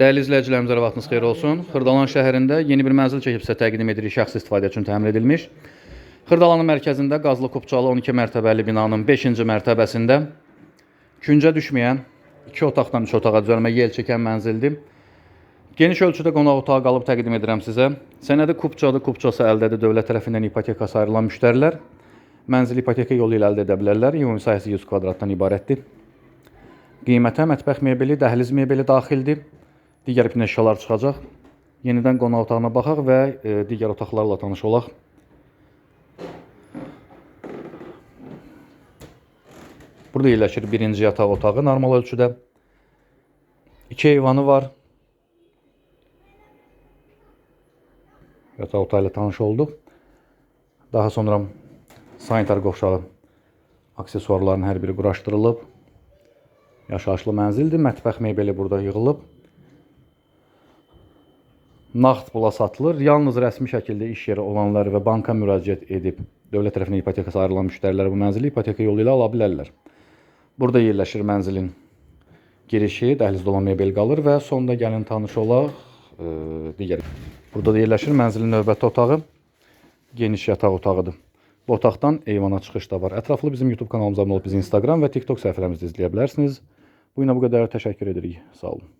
Dəyərli izləyicilərimizə vaxtınız xeyir olsun. Xırdalan şəhərində yeni bir mənzil çəkib sizə təqdim edirik şəxsi istifadə üçün təmir edilmiş. Xırdalanın mərkəzində qazlı kupçalı 12 mərtəbəli binanın 5-ci mərtəbəsində küncə düşməyən 2 otaqdan 3 otağa düzəlmə yel çəkən mənzildir. Geniş ölçüdə qonaq otağı qalıb təqdim edirəm sizə. Sənədi kupçadır, kupçası əldədir. Dövlət tərəfindən ipotekası ayrılan müştərilər mənzil ipoteka yolu ilə əldə edə bilərlər. Ümumi sahəsi 100 kvadratdan ibarətdir. Qiymətə mətbəx mebeli, dəhliz mebeli daxildir. Digər bütün əşyalar çıxacaq. Yenidən qonaq otağına baxaq və e, digər otaqlarla tanış olaq. Burada yerləşir birinci yataq otağı normal ölçüdə. İki eyvanı var. Yataq otağı ilə tanış olduq. Daha sonra sanitar qovşağı aksesuarların hər biri quraşdırılıb. Yaşayışlı mənzildir. Mətbəx mebeli burada yığılıb. Nağd pula satılır. Yalnız rəsmi şəkildə iş yeri olanlar və banka müraciət edib dövlət tərəfindən ipotekası ayrılan müştərilər bu mənzili ipoteka yolu ilə ala bilərlər. Burada yerləşir mənzilin girişi, dəhlizdə olan mebel qalır və sonda gəlin tanış olaq e, digər. Burada da yerləşir mənzilin növbəti otağı. Geniş yataq otağıdır. Bu otaqdan eyvana çıxış da var. Ətraflı bizim YouTube kanalımıza abunə olub bizi Instagram və TikTok səhifələrimizdə izləyə bilərsiniz. Bu günə bu qədər təşəkkür edirik. Sağ olun.